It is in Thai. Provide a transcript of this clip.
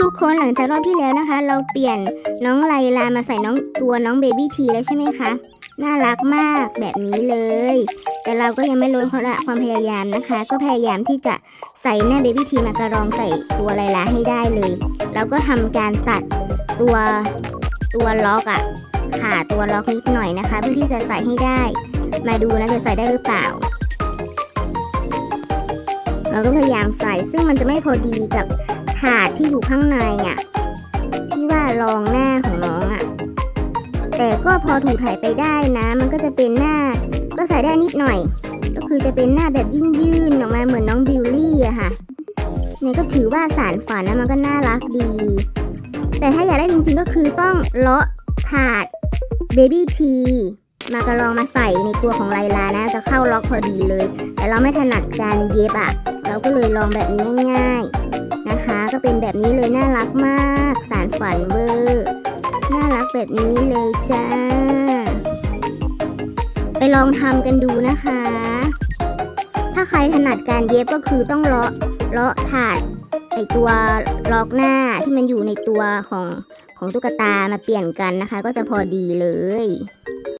ทุกคนหลังจากรอบที่แล้วนะคะ เราเปลี่ยนน้องไลลามาใส่น้องตัวน้องเบบี้ทีแล้วใช่ไหมคะ น่ารักมากแบบนี้เลย แต่เราก็ยังไม่ลดความละความพยายามนะคะ ก็พยายามที่จะใส่หน้าเบบี้ทีมากระรองใส่ตัวไลลาให้ได้เลยแล้วก็ทำการตัดตัวตัวล็อกอะขาตัวล็อกนิดหน่อยนะคะ เพื่อที่จะใส่ให้ได้ มาดูนะจะใส่ได้หรือเปล่าเราก็พยายามใส่ซึ่งมันจะไม่พอดีกับ ถาดที่อยู่ข้างในอะ ที่ว่ารองหน้าของน้องอะ แต่ก็พอถูถ่ายไปได้นะ มันก็จะเป็นหน้า ก็ใส่ได้นิดหน่อย ก็คือจะเป็นหน้าแบบยื่นๆออกมาเหมือนน้องบิวลี่อะค่ะเนี่ยก็ถือว่าสารฝันนะมันก็น่ารักดี แต่ถ้าอยากได้จริงๆก็คือต้องเลาะถาดเบบี้ทีมากระลองมาใส่ในตัวของไลลานะ จะเข้าล็อกพอดีเลย แต่เราไม่ถนัดการเย็บอะเราก็เลยลองแบบนี้ง่ายๆ นะคะ ก็เป็นแบบนี้เลยน่ารักมาก สารฝันเวอร์น่ารักแบบนี้เลยจ้า ไปลองทำกันดูนะคะ ถ้าใครถนัดการเย็บก็คือต้องเลาะเลาะถาดไอตัวล็อกหน้าที่มันอยู่ในตัวของของตุ๊กตามาเปลี่ยนกันนะคะ ก็จะพอดีเลย